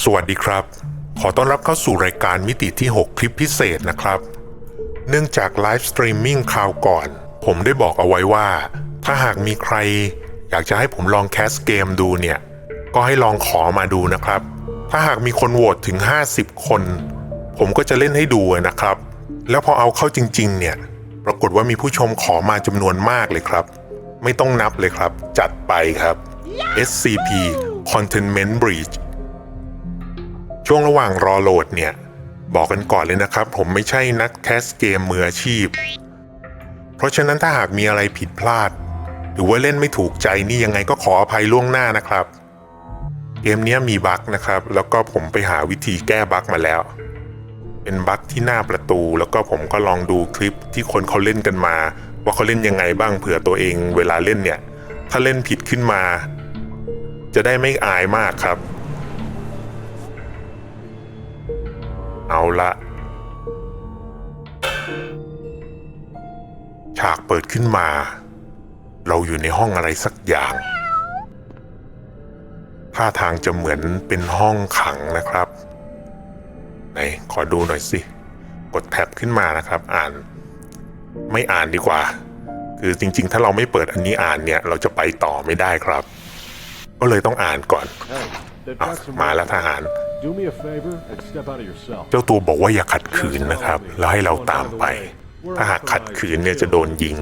สวัสดีครับ ขอต้อนรับเข้าสู่รายการมิติที่ 6 คลิปพิเศษนะครับ เนื่องจากไลฟ์สตรีมมิ่งคราวก่อน ผมได้บอกเอาไว้ว่า ถ้าหากมีใคร อยากจะให้ผมลองแคสเกมดูเนี่ย ก็ให้ลองขอมาดูนะครับ ถ้าหากมีคนโหวตถึง 50 คน ผมก็จะเล่นให้ดูนะครับ แล้วพอเอาเข้าจริง ๆ เนี่ย ปรากฏว่ามีผู้ชมขอมาจำนวนมากเลยครับ ไม่ต้องนับเลยครับ จัดไปครับ SCP Containment Breach ช่วงระหว่างรอโหลดเนี่ย บอกกันก่อนเลยนะครับ ผมไม่ใช่นักแคสเกมมืออาชีพ เพราะฉะนั้นถ้าหากมีอะไรผิดพลาด หรือว่าเล่นไม่ถูกใจนี่ยังไงก็ขออภัยล่วงหน้านะครับ เกมนี้มีบั๊กนะครับ แล้วก็ผมไปหาวิธีแก้บั๊กมาแล้ว เป็นบั๊กที่หน้าประตู แล้วก็ผมก็ลองดูคลิปที่คนเขาเล่นกันมา ว่าเขาเล่นยังไงบ้างเผื่อตัวเอง เวลาเล่นเนี่ย ถ้าเล่นผิดขึ้นมา จะได้ไม่อายมากครับ เอาละ ฉากเปิดขึ้นมา เราอยู่ในห้องอะไรสักอย่างท่าทางจะเหมือนเป็นห้องขังนะครับ ไหน ขอดูหน่อยสิ กดแท็บขึ้นมานะครับ อ่าน ไม่อ่านดีกว่า คือจริง ๆ ถ้าเราไม่เปิดอันนี้อ่านเนี่ย เราจะไปต่อไม่ได้ครับ ก็เลยต้องอ่านก่อน Hey, they've อะ got some มาแล้วทหาร Do me a favor and step out of your cell. เจ้าตัวบอกว่าอย่าขัดขืนนะครับ แล้วให้เราตามไป ถ้าหากขัดขืนเนี่ยจะโดนยิง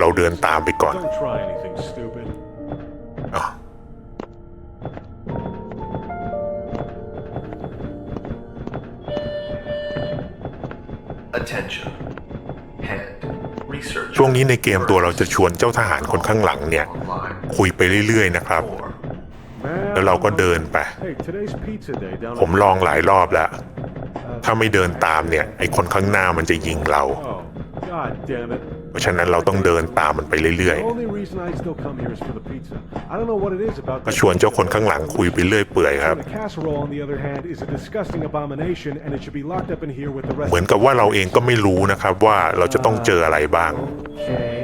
เราเดินตามไปก่อน Don't try anything stupid. อะ Attention. Head. Research. ช่วงนี้ในเกมตัวเราจะชวนเจ้าทหารคนข้างหลังเนี่ย Online. คุยไปเรื่อยๆนะครับ Four. Man, แล้วเราก็เดินไป Hey, today's pizza day down ผมลองหลายรอบแล้ว ถ้าไม่เดินตามเนี่ย ไอคนข้างหน้ามันจะยิงเรา Oh, god damn it. เพราะฉะนั้นเราต้องเดินตามมันไปเรื่อย The only reason I still come here is for the pizza. I don't know what it is about ๆก็ชวนเจ้าคนข้างหลังคุยไปเรื่อยเปื่อยครับ The casserole, on the other hand, is a disgusting abomination, and it should be locked up in here with the rest. เหมือนกับว่าเราเองก็ไม่รู้นะครับว่าเราจะต้องเจออะไรบ้าง Okay.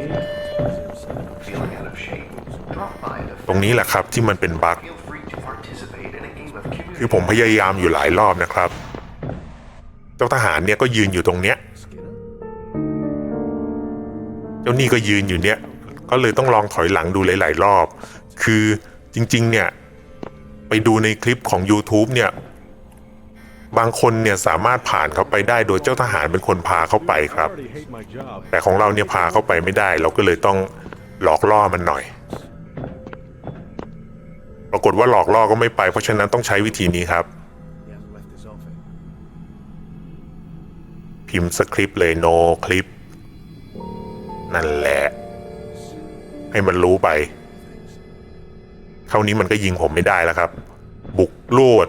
Feeling out of shape. Drop by the ตรงนี้แหละครับที่มันเป็นบั๊ก คือผมพยายามอยู่หลายรอบนะครับ เจ้าทหารเนี่ยก็ยืนอยู่ตรงเนี้ย เจ้านี่ก็ยืนอยู่เนี้ยก็เลยต้องลองถอยหลังดูหลาย ๆ รอบ คือจริง ๆ เนี่ย ไปดูในคลิปของ YouTube เนี่ย บางคนเนี่ยสามารถผ่านเขาไปได้โดยเจ้าทหารเป็นคนพาเข้าไปครับ แต่ของเราเนี่ยพาเข้าไปไม่ได้ เราก็เลยต้องหลอกล่อมันหน่อย ปรากฏว่าหลอกล่อก็ไม่ไปเพราะฉะนั้นต้องใช้วิธีนี้ครับ พิมพ์สคริปต์เลย no คลิป นั่นแหละ ให้มันรู้ไป เท่านี้มันก็ยิงผมไม่ได้แล้วครับ บุกลวด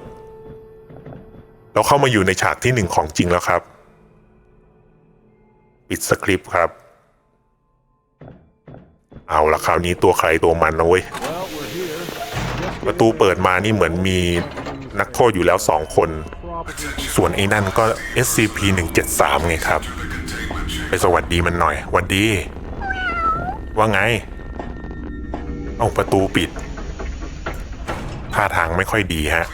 เราเข้ามาอยู่ในฉากที่หนึ่งของจริงแล้วครับ ปิดสคริปต์ครับ เอาละคราวนี้ตัวใครตัวมันนะเว้ย ประตูเปิดมานี่เหมือนมีนักโทษอยู่แล้วสองคน ส่วนไอ้นั่นก็ SCP 173 ไงครับ ไปสวัสดีมันหน่อยวัสดี ว่าไง เอาประตูปิด ท่าทางไม่ค่อยดีฮะ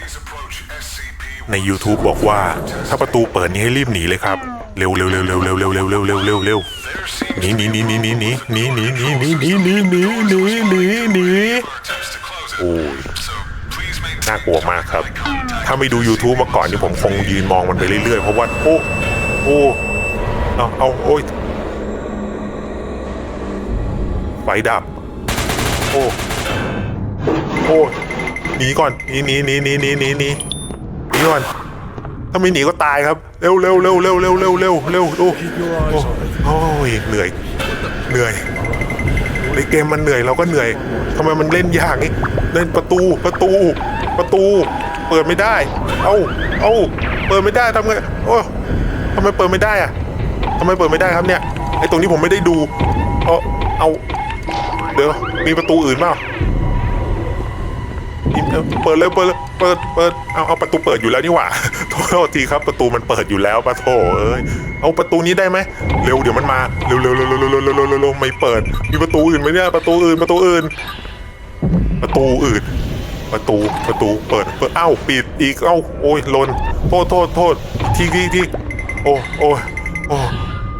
ใน YouTube บอกว่า ถ้าประตูเปิดนี่ให้รีบหนีเลยครับ เร็วเร็วเร็วเร็วเร็วเร็วเร็วเร็วเร็วเร็วเร็วหนีหนีหนีหนีหนีหนีหนีหนีหนีหนีหนีหนีหนีหนีหนีหนี โอ้ยน่ากลัวมากครับ ถ้าไม่ดู YouTube มาก่อนนี่ผมคงยืนมองมันไปเรื่อยๆ เพราะว่า โอ้ โอ้เอาเอาโอ้ยไฟดับ โอ้ โอ้หนีก่อนหนีหนีหนีหนีหนีหนีหนีหนีก่อน ถ้าไม่หนีก็ตายครับ เร็วเร็วเร็วเร็วเร็วเร็วเร็วเร็วโอ้โอ้โอ้ยเหนื่อย เหนื่อย ในเกมมันเหนื่อยเราก็เหนื่อยทำไมมันเล่นยากนี่เล่นประตูประตูประตู เปิดไม่ได้ เอ้าเอ้าเปิดไม่ได้ทำไงโอ้ทำไมเปิดไม่ได้อะทำไมเปิดไม่ได้ครับเนี่ยไอ้ตรงนี้ผมไม่ได้ดู เออเอาเดี๋ยวมีประตูอื่นเปล่าเปิดเลยเปิดเลย เปิดเปิดเอาเอาประตูเปิดอยู่แล้วนี่หว่าโทษทีครับประตูมันเปิดอยู่แล้วปะโถเอ้ยเอาประตูนี้ได้ไหมเร็วเดี๋ยวมันมาเร็วเร็วเร็วเร็วเร็วเร็วเร็วไม่เปิด มีประตูอื่นไหมเนี่ยประตูอื่นประตูอื่น ประตูอื่น ประตูประตูเปิดเปิดเอ้าปิดอีกเอ้าโอ้ยลนโทษโทษโทษทีทีทีโอ้โอ้โอ้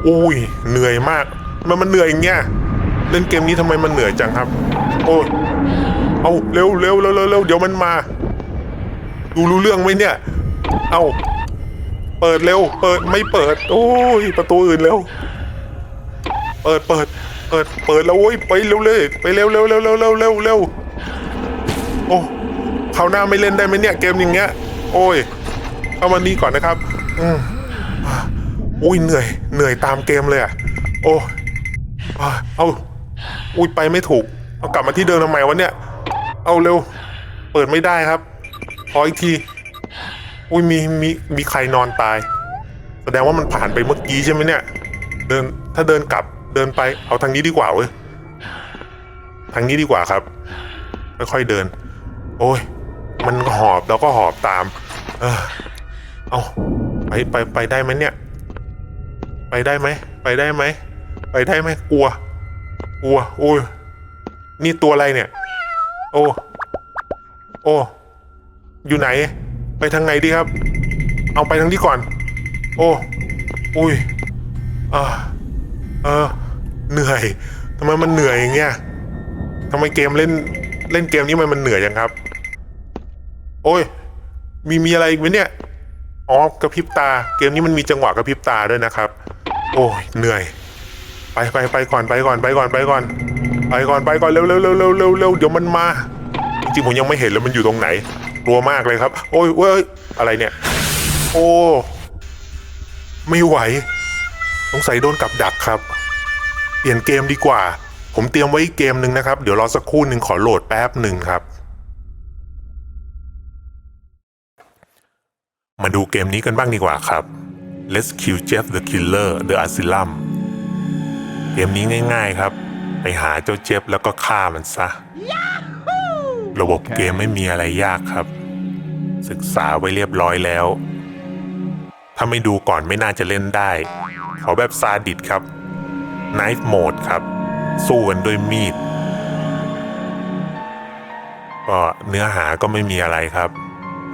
อุ้ยเหนื่อยมาก มันมันเหนื่อยอย่างเงี้ยเล่นเกมนี้ทำไมมันเหนื่อยจังครับ โอ้เอาเร็วเร็วเร็วเร็วเดี๋ยวมันมา ดูรู้เรื่องไหมเนี่ย เอาเปิดเร็ว เปิดไม่เปิด โอ้ยประตูอื่นเร็ว เปิดเปิด เปิดเปิดแล้วโอ้ยไปเร็วเลยไปเร็วเร็วเร็วเร็วเร็วเร็วเร็วโอ้คราวหน้าไม่เล่นได้ไหมเนี่ยเกมอย่างเงี้ย โอ้ยเข้ามานี้ก่อนนะครับ อืมอุ้ยเหนื่อย เหนื่อยตามเกมเลยอะ โอ้เอาอุ้ยไปไม่ถูก เอากลับมาที่เดิมทำไมวะเนี่ย เอาเร็ว เปิดไม่ได้ครับ ขออีกที อุ้ยมีมีมีใครนอนตาย แสดงว่ามันผ่านไปเมื่อกี้ใช่ไหมเนี่ย เดินถ้าเดินกลับเดินไปเอาทางนี้ดีกว่าเว้ยทางนี้ดีกว่าครับค่อยๆเดิน โอ้ย มันหอบแล้วก็หอบตาม เออเอาไปไปไปได้ไหมเนี่ย ไปได้ไหมไปได้ไหมไปได้ไหมกลัว กลัวโอ้ยนี่ตัวอะไรเนี่ย โอ้ โอ้ อยู่ไหน ไปทางไหนดีครับ เอาไปทางนี้ก่อน โอ้อุ้ยอ่าเออเหนื่อยทำไมมันเหนื่อยอย่างเงี้ยทำไมเกมเล่นเล่นเกมนี้มันมันเหนื่อยจังครับ โอ้ย มีมีอะไรอีกไหมเนี่ยอ๋อกระพริบตา เกมนี้มันมีจังหวะกระพริบตาด้วยนะครับ โอ้ยเหนื่อย ไปไปไปก่อนไปก่อนไปก่อนไปก่อน ไปก่อนไปก่อนเร็วเร็วเร็วเร็วเร็วเร็วเดี๋ยวมันมาจริงๆผมยังไม่เห็นเลยมันอยู่ตรงไหน กลัวมากเลยครับ โอ้ยเว้ยอะไรเนี่ย โอ้ ไม่ไหว สงสัยโดนกับดักครับ เปลี่ยนเกมดีกว่า ผมเตรียมไว้อีกเกมหนึ่งนะครับ เดี๋ยวรอสักครู่หนึ่งขอโหลดแป๊บหนึ่งครับ มาดูเกมนี้กันบ้างดีกว่าครับ Let's Kill Jeff the Killer The Asylum เกมนี้ง่ายๆครับ ไปหาเจ้าเจฟแล้วก็ฆ่ามันซะ ระบบเกมไม่มีอะไรยากครับ ศึกษาไว้เรียบร้อยแล้ว ถ้าไม่ดูก่อนไม่น่าจะเล่นได้ ขอแบบซาดิสครับ Knife Mode ครับ สู้กันด้วยมีด ก็เนื้อหาก็ไม่มีอะไรครับ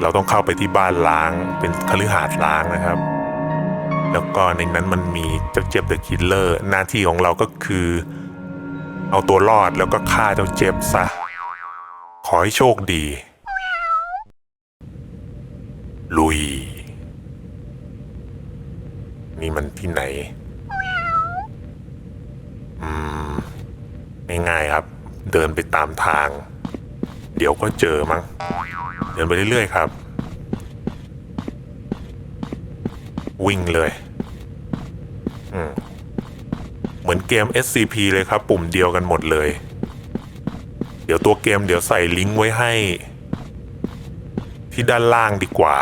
เราต้องเข้าไปที่บ้านล้างเป็นคฤหาสน์ล้างนะครับ แล้วก็ในนั้นมันมีเจ้าเจฟเดอะคิลเลอร์หน้าที่ของเราก็คือ เอาตัวรอดแล้วก็ฆ่าเจ้าเจฟซะขอให้โชคดี ลุย นี่มันที่ไหน อืม ง่ายๆครับ เดินไปตามทาง เดี๋ยวก็เจอมั้ง เดินไปเรื่อยๆครับ วิ่งเลย อืม เหมือนเกม SCP เลยครับ ปุ่มเดียวกันหมดเลย เดี๋ยวตัวเกมเดี๋ยวใส่ลิงก์ไว้ให้ที่ด้านล่างดีกว่า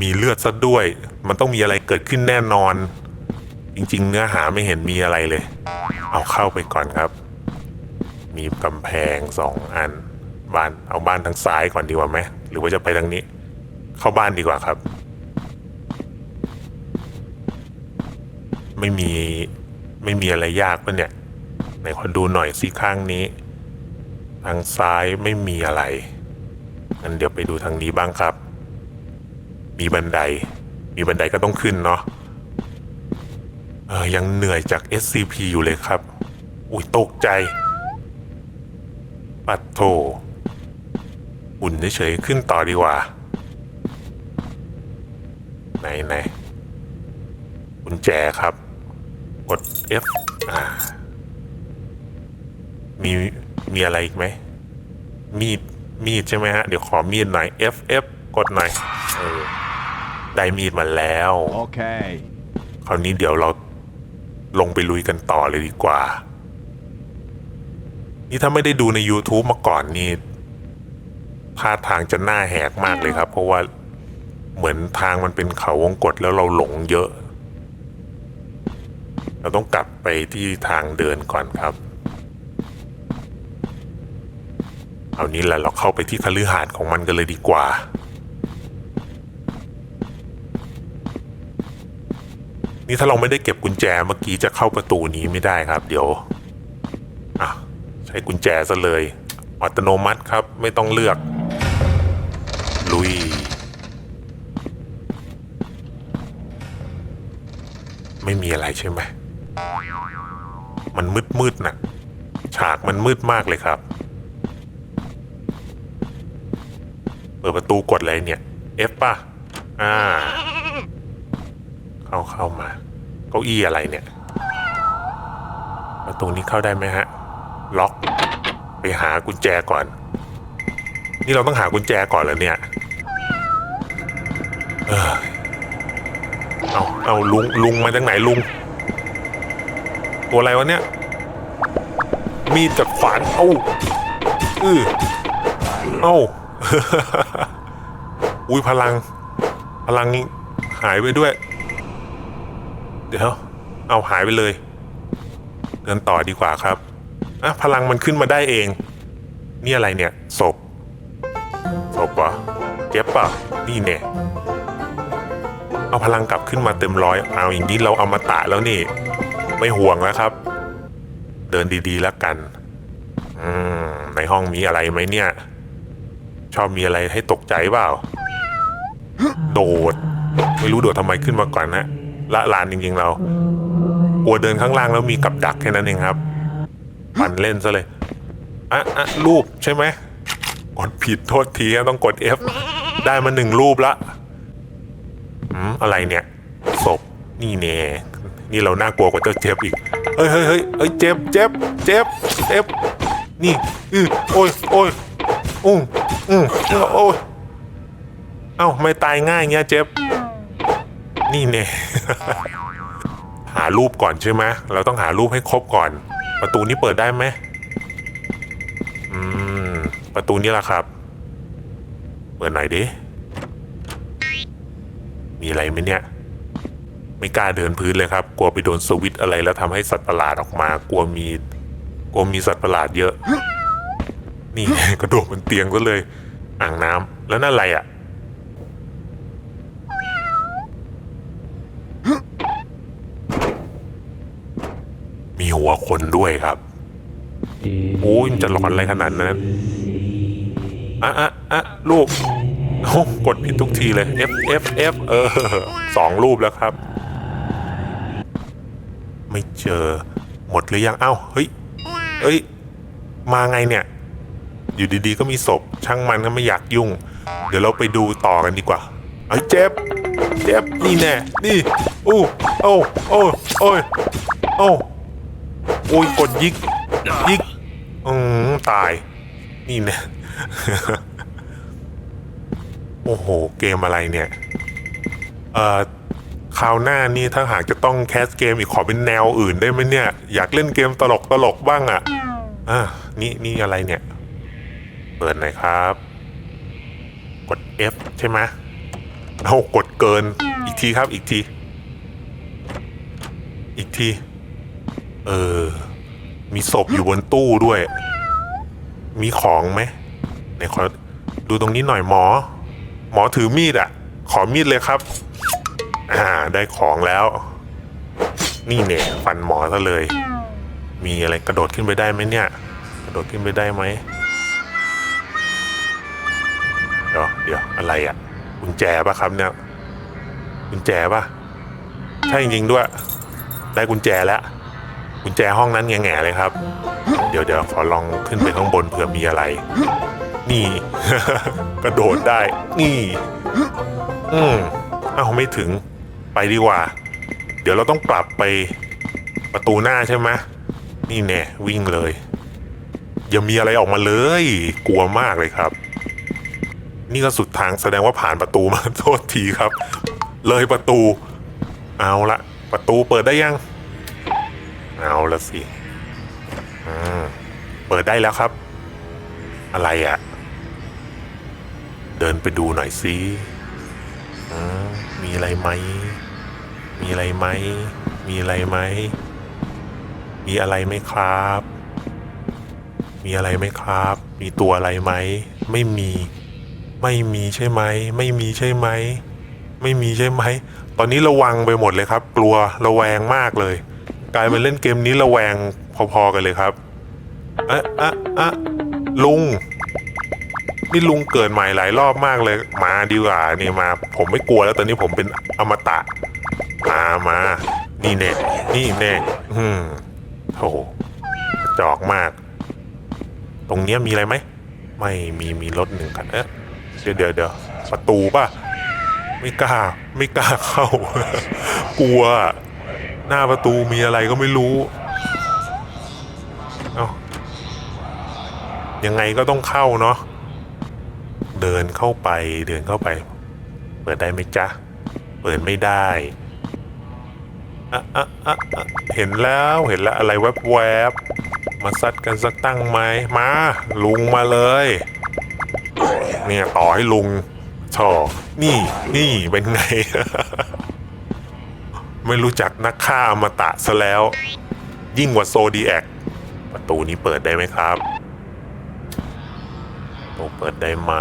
มีเลือดซะด้วย มันต้องมีอะไรเกิดขึ้นแน่นอน จริง ๆ เนื้อหาไม่เห็นมีอะไรเลย เอาเข้าไปก่อนครับ มีกำแพงสองอัน บ้านเอาบ้านทางซ้ายก่อนดีกว่าไหมหรือว่าจะไปทางนี้ เข้าบ้านดีกว่าครับ ไม่มีไม่มีอะไรยากปะเนี่ยไหนขอดูหน่อยสิข้างนี้ ทางซ้ายไม่มีอะไรงั้นเดี๋ยวไปดูทางนี้บ้างครับ มีบันได มีบันไดก็ต้องขึ้นเนาะเออยังเหนื่อยจาก SCP อยู่เลยครับ อุ้ยตกใจ ปัดโถอุ่นเฉยๆขึ้นต่อดีกว่า ไหนไหนกุญแจครับ กด F อ่า มีมีอะไรอีกไหม มีด มีดใช่ไหมฮะ เดี๋ยวขอมีดหน่อย F F กดหน่อยเออ ได้มีดมาแล้ว Okay. คราวนี้เดี๋ยวเราลงไปลุยกันต่อเลยดีกว่า นี่ถ้าไม่ได้ดูใน YouTube มาก่อนนี่ท่าทางจะหน้าแหกมากเลยครับ เพราะว่าเหมือนทางมันเป็นเขาวงกฏแล้วเราหลงเยอะ เราต้องกลับไปที่ทางเดินก่อนครับเอานี้แหละเราเข้าไปที่คฤหาสน์ของมันกันเลยดีกว่า นี่ถ้าเราไม่ได้เก็บกุญแจเมื่อกี้จะเข้าประตูนี้ไม่ได้ครับ เดี๋ยวอะใช้กุญแจซะเลยอัตโนมัติครับไม่ต้องเลือก ลุย ไม่มีอะไรใช่ไหมมันมืดมืดๆนะฉากมันมืดมากเลยครับ เปิดประตูกดอะไรเนี่ย F ป่ะ อ่า เข้าเข้ามาเก้าอี้อะไรเนี่ยประตูนี้เข้าได้ไหมฮะ ล็อก ไปหากุญแจก่อน นี่เราต้องหากุญแจก่อนเหรอเนี่ยเออเอาเอาลุงลุงมาจากไหนลุง ตัวอะไรวะเนี่ย มีดกับขวานเอ้าอือเอ้าอุ้ยพลัง พลังหายไปด้วย เดี๋ยว เอาหายไปเลย เดินต่อดีกว่าครับอะพลังมันขึ้นมาได้เอง นี่อะไรเนี่ย ศพ ศพเหรอเจ็บป่ะนี่เนี่ย เอาพลังกลับขึ้นมาเต็มร้อย เอาอย่างนี้เราเอามาตะแล้วนี่ ไม่ห่วงแล้วครับ เดินดีๆแล้วกัน อืม ในห้องมีอะไรไหมเนี่ย ชอบมีอะไรให้ตกใจเปล่า โดด ไม่รู้โดดทำไมขึ้นมาก่อนนะ ละลานจริงๆเรากลัวเดินข้างล่างแล้วมีกับดักแค่นั้นเองครับปั่นเล่นซะเลยอะอะรูปใช่ไหมกดผิดโทษทีครับต้องกด F ได้มาหนึ่งรูปละอืมอะไรเนี่ยศพนี่เน่นี่เราน่ากลัวกว่าเจ้าเจ็บอีกเฮ้ยเฮ้ยเฮ้ยเฮ้ยเจ็บเจ็บเจ็บเจ็บนี่อือโอ้ยโอ้ยอืมอืมโอ้ยเอ้าไม่ตายง่ายเงี้ยเจ็บ นี่เน่ หารูปก่อนใช่ไหมเราต้องหารูปให้ครบก่อน ประตูนี้เปิดได้ไหมอืม ประตูนี้แหละครับ เปิดหน่อยดิ มีอะไรไหมเนี่ย ไม่กล้าเดินพื้นเลยครับ กลัวไปโดนสวิตอะไรแล้วทำให้สัตว์ประหลาดออกมา กลัวมี กลัวมีสัตว์ประหลาดเยอะ นี่ กระโดดบนเตียงก็เลย อ่างน้ำแล้วนั่นอะไรอะ หัวคนด้วยครับโอ้ยมันจะหลอนอะไรขนาดนั้นอะอะอะรูปโอ้กดผิดทุกทีเลย F F F เออสองรูปแล้วครับ ไม่เจอ หมดหรือยังเอ้าเฮ้ยเฮ้ย มาไงเนี่ย อยู่ดีๆก็มีศพ ช่างมันก็ไม่อยากยุ่ง เดี๋ยวเราไปดูต่อกันดีกว่าไอ้ยเจ็บ เจ็บ นี่แน่ นี่ อู้โอ้โอ้โอ้โอ้ โอ้ยกดยิกยิกอืมตาย นี่แน่โอ้โห เกมอะไรเนี่ย เอ่อคราวหน้านี่ถ้าหากจะต้องแคสเกมอีกขอเป็นแนวอื่นได้ไหมเนี่ย อยากเล่นเกมตลกตลกบ้างอะ่ะอะนี่นี่อะไรเนี่ย เปิดหน่อยครับ กด F ใช่ไหมเอากดเกินอีกทีครับอีกที อีกที เออ มีศพอยู่บนตู้ด้วย มีของไหมไหนขอดูตรงนี้หน่อยหมอ หมอถือมีดอะ่ะ ขอมีดเลยครับ อ่า ได้ของแล้ว นี่เนี่ยฟันหมอซะเลย มีอะไรกระโดดขึ้นไปได้ไหมเนี่ย กระโดดขึ้นไปได้ไหมเดี๋ยวเดี๋ยวอะไรอะ่ะกุญแจปะครับเนี่ยกุญแจปะใช่จริงด้วย ได้กุญแจแล้ว กุญแจห้องนั้นแง่ๆเลยครับ เดี๋ยวเดี๋ยวขอลองขึ้นไปข้างบนเผื่อมีอะไร นี่ กระโดดได้ นี่ อืมเอ้าไม่ถึงไปดีกว่า เดี๋ยวเราต้องกลับไปประตูหน้าใช่ไหมนี่แน่วิ่งเลยอย่ามีอะไรออกมาเลย กลัวมากเลยครับ นี่ก็สุดทางแสดงว่าผ่านประตูมาโทษทีครับ เลยประตู เอาละประตูเปิดได้ยัง เอาละสิเปิดได้แล้วครับ อะไรอะ่ะ เดินไปดูหน่อยสิมีอะไรไหม มีอะไรไหม มีอะไรไหม มีอะไรไหมครับ มีอะไรไหมครับ มีตัวอะไรไหม ไม่มี ไม่มีใช่ไหม ไม่มีใช่ไหม ไม่มีใช่ไหม ตอนนี้ระวังไปหมดเลยครับ กลัวระแวงมากเลย กลายเป็นเล่นเกมนี้ระแวงพอๆกันเลยครับอะอะอะลุง นี่ลุงเกิดใหม่หลายรอบมากเลย มาดีกว่านี่มา ผมไม่กลัวแล้วตอนนี้ผมเป็นอมตะมามา นี่แน่นี่แน่อืมโอ้โหจอกมาก ตรงเนี้ยมีอะไรไหม ไม่มีมีรถหนึ่งคันเอ๊ะเดี๋ยวเดี๋ยวเดี๋ยวประตูป่ะ ไม่กล้า ไม่กล้าเข้า กลัว หน้าประตูมีอะไรก็ไม่รู้ เอ้ายังไงก็ต้องเข้าเนาะ เดินเข้าไป เดินเข้าไป เปิดได้ไหมจ๊ะ เปิดไม่ได้อะอะอะอะเห็นแล้วเห็นแล้วอะไรแวบแวบมาซัดกันสักตั้งไหมมา ลุงมาเลย เนี่ยต่อให้ลุงชอนี่นี่เป็นไง ไม่รู้จักนักฆ่าอมตะซะแล้ว ยิ่งกว่าโซดีแอคประตูนี้เปิดได้ไหมครับประตูเปิดได้ไหม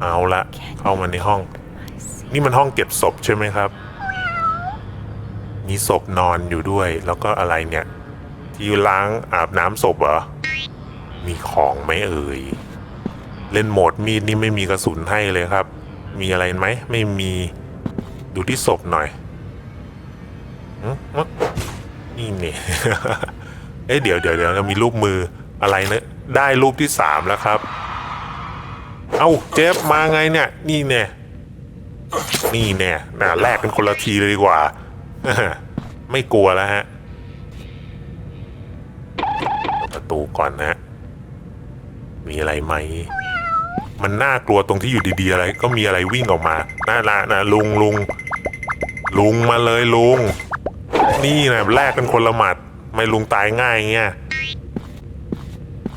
เอาละเข้ามาในห้อง นี่มันห้องเก็บศพใช่ไหมครับ มีศพนอนอยู่ด้วย แล้วก็อะไรเนี่ย ที่ล้างอาบน้ำศพเหรอ มีของไหมเอ่ย เล่นโหมดมีดนี่ไม่มีกระสุนให้เลยครับ มีอะไรไหม ไม่มีดูที่ศพหน่อยนี่เนี่ยเอ๊ะเดี๋ยวเดี๋ยวเดี๋ยวมีรูปมืออะไรเนะได้รูปที่สามแล้วครับ เอ้าเจฟมาไงเนี่ย นี่แน่นี่แน่น่ะแลกกันคนละทีเลยดีกว่า ไม่กลัวแล้วฮะเปิดประตูก่อนนะ มีอะไรไหม มันน่ากลัวตรงที่อยู่ดีๆอะไร ก็มีอะไรวิ่งออกมาน่าละนะลุงลุงลุงมาเลยลุง นี่นะแลกกันคนละหมัด ไม่ลุงตายง่ายเงี้ย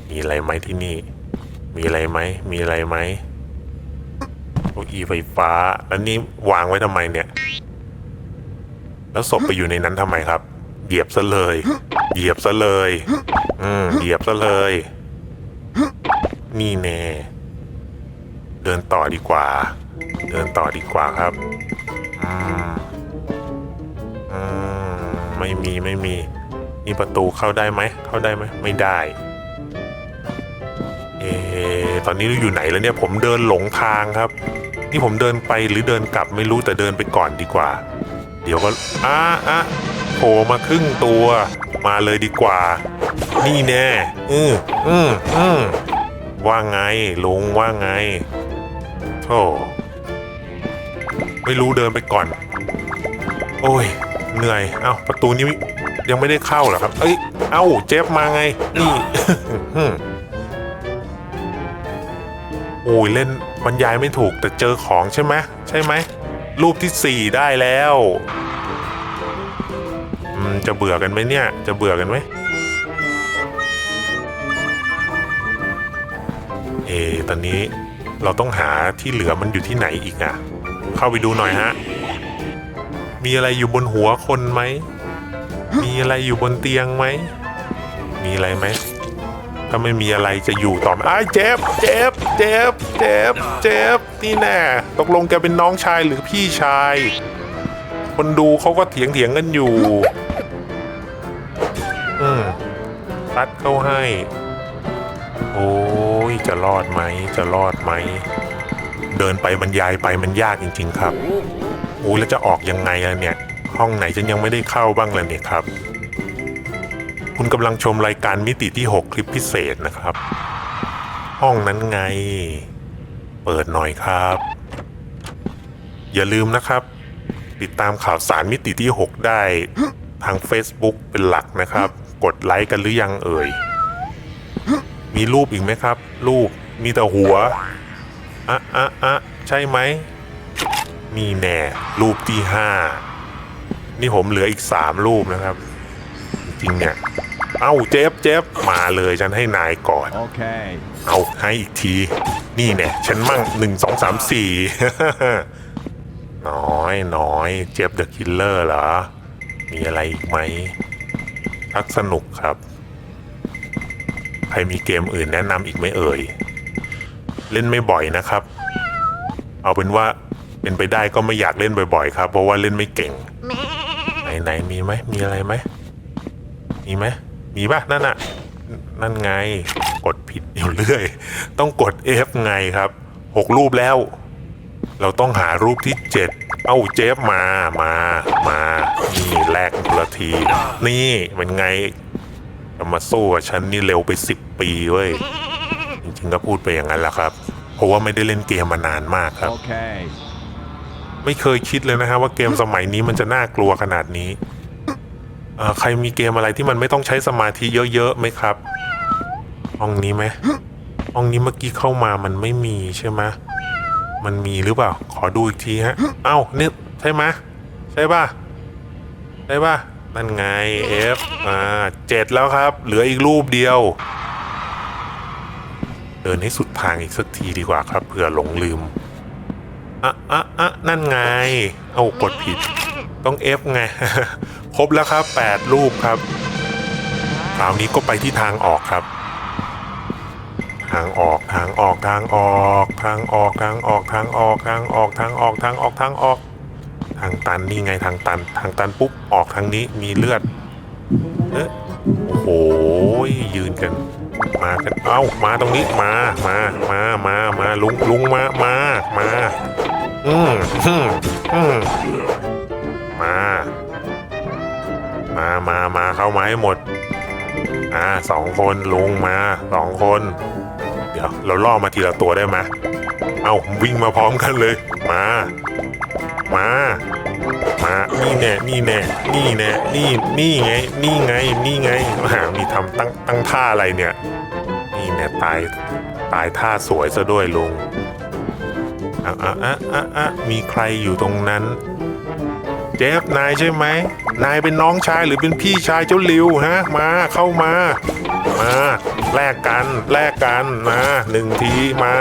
มีอะไรไหมที่นี่ มีอะไรไหมมีอะไรไหมเก้าอี้ไฟฟ้าแล้วนี่วางไว้ทำไมเนี่ย แล้วศพไปอยู่ในนั้นทำไมครับ เหยียบซะเลย เหยียบซะเลย อืมเหยียบซะเลย นี่แน่ เดินต่อดีกว่า เดินต่อดีกว่าครับอืมอืมไม่มีไม่มี นี่ประตูเข้าได้ไหม เข้าได้ไหม ไม่ได้ เอตอนนี้เราอยู่ไหนแล้วเนี่ย ผมเดินหลงทางครับ นี่ผมเดินไปหรือเดินกลับไม่รู้แต่เดินไปก่อนดีกว่า เดี๋ยวก็อะอะโผล่มาครึ่งตัว มาเลยดีกว่า นี่แน่ อืมอืมอืมว่าไงลุงว่าไง โธ่ไม่รู้เดินไปก่อน โอ้ย เหนื่อย เอ้าประตูนี้ยังไม่ได้เข้าเหรอครับ เอ้ย เอ้า เจฟมาไง นี่ โอ้ย เล่นบรรยายไม่ถูกแต่เจอของใช่ไหม ใช่ไหม รูปที่สี่ได้แล้วจะเบื่อกันไหมเนี่ย จะเบื่อกันไหมเออตอนนี้ เราต้องหาที่เหลือมันอยู่ที่ไหนอีกอะเข้าไปดูหน่อยฮะ มีอะไรอยู่บนหัวคนไหม มีอะไรอยู่บนเตียงไหม มีอะไรไหม ถ้าไม่มีอะไรจะอยู่ต่อไหมอ้เจ็บ เจ็บ เจ็บ เจ็บ เจ็บ นี่แน่ ตกลงแกเป็นน้องชายหรือพี่ชาย คนดูเขาก็เถียงเถียงกันอยู่ อืมตัดเข้าให้ โอ้ ยจะรอดไหมจะรอดไหม เดินไปบรรยายไปมันยากจริง ๆ ครับโอ้ยแล้วจะออกยังไงอะเนี่ย ห้องไหนฉันยังไม่ได้เข้าบ้างเลยเนี่ยครับ คุณกำลังชมรายการมิติที่ 6 คลิปพิเศษนะครับ ห้องนั้นไง เปิดหน่อยครับ อย่าลืมนะครับ ติดตามข่าวสารมิติที่ 6 ได้ทาง Facebook เป็นหลักนะครับ กดไลค์กันหรือยังเอ่ย มีรูปอีกไหมครับ รูปมีแต่หัวอะอะอะใช่ไหมมีแน่รูปที่ห้านี่ผมเหลืออีกสามรูปนะครับ จริงๆเนี่ยเอ้าเจฟเจฟมาเลยฉันให้นายก่อน Okay. เอาให้อีกที นี่เนี่ยฉันมั่งหนึ่งสองสามสี่น้อยน้อยเจฟเดอะคิลเลอร์เหรอ มีอะไรอีกไหมพักสนุกครับ ใครมีเกมอื่นแนะนำอีกไหมเอ่ย เล่นไม่บ่อยนะครับ เอาเป็นว่าเป็นไปได้ก็ไม่อยากเล่นบ่อยๆ ครับ เพราะว่าเล่นไม่เก่ง ไหนไหนมีไหมมีอะไรไหมมีไหมมีป่ะนั่นน่ะ นั่นไง กดผิดอยู่เรื่อย ต้องกด F ไงครับหกรูปแล้ว เราต้องหารูปที่เจ็ดเอ้าเจฟมามามานี่แลกละที นี่เป็นไง จะมาสู้กับฉันนี่เร็วไปสิบปีเว้ย จริงๆก็พูดไปอย่างนั้นแหละครับ เพราะว่าไม่ได้เล่นเกมมานานมากครับ Okay. ไม่เคยคิดเลยนะครับว่าเกมสมัยนี้มันจะน่ากลัวขนาดนี้เอ่อใครมีเกมอะไรที่มันไม่ต้องใช้สมาธิเยอะๆไหมครับห้องนี้ไหมห้องนี้เมื่อกี้เข้ามามันไม่มีใช่ไหมมันมีหรือเปล่า ขอดูอีกทีฮะ เอ้าเนี่ยใช่ไหมใช่ป่ะ ใช่ป่ะ นั่นไง F อ่าเจ็ดแล้วครับ เหลืออีกรูปเดียว เดินให้สุดทางอีกสักทีดีกว่าครับเผื่อหลงลืมอะอะอะนั่นไง เอากดผิด ต้อง F ไง ครบแล้วครับ 8 รูปครับคราวนี้ก็ไปที่ทางออกครับ ทางออกทางออกทางออก ทางออกทางออกทางออกทางออกทางออกทางออก ทางตันนี่ไงทางตัน ทางตันปุ๊บออกทางนี้มีเลือดเอ๊ะโอ้โหยืนกันมากันเอ้ามาตรงนี้มามามามามาลุงลุงมามามาอืมอืมอืมมามามามาเข้ามาให้หมดอ่าสองคนลุงมาสองคน เดี๋ยวเราล่อมาทีละตัวได้ไหมเอาวิ่งมาพร้อมกันเลย มา มา นี่แน่นี่แน่นี่แน่นี่นี่ไง นี่ไง นี่ไงหามีทำตั้งตั้งท่าอะไรเนี่ย นี่แน่ตายตายท่าสวยซะด้วยลุงอะอะอะอะอะมีใครอยู่ตรงนั้น เจฟนายใช่ไหมนายเป็นน้องชายหรือเป็นพี่ชายเจ้าลิวฮะ มาเข้ามา มาแลกกันแลกกันมาหนึ่งทีมา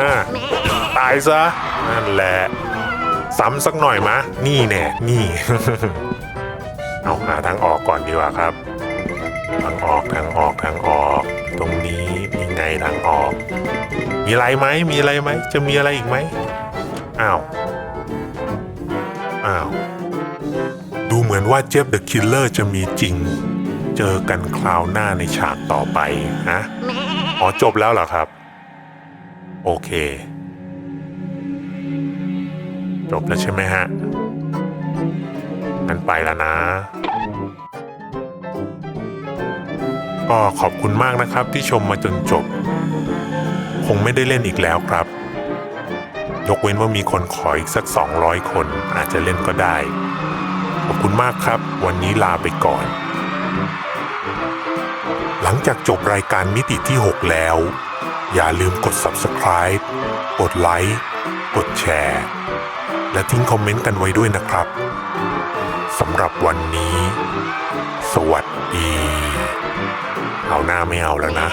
ตายซะนั่นแหละ ซ้ำสักหน่อยมะ นี่แน่นี่ เอาหาทางออกก่อนดีกว่าครับ ทางออกทางออกทางออก ตรงนี้มีไงทางออก มีอะไรไหมมีอะไรไหมจะมีอะไรอีกไหมอ้าวอ้าวดูเหมือนว่าเจฟเดอะคิลเลอร์จะมีจริง เจอกันคราวหน้าในฉากต่อไปฮะอ๋อจบแล้วเหรอครับ โอเค จบแล้วใช่ไหมฮะงั้นไปแล้วนะ ก็ขอบคุณมากนะครับที่ชมมาจนจบ คงไม่ได้เล่นอีกแล้วครับ ยกเว้นว่ามีคนขออีกสัก 200 คนอาจจะเล่นก็ได้ ขอบคุณมากครับ วันนี้ลาไปก่อน หลังจากจบรายการมิติที่ 6 แล้ว อย่าลืมกด subscribe กดไลค์กดแชร์ และทิ้งคอมเมนต์กันไว้ด้วยนะครับสำหรับวันนี้ สวัสดี เอาหน้าไม่เอาแล้วนะ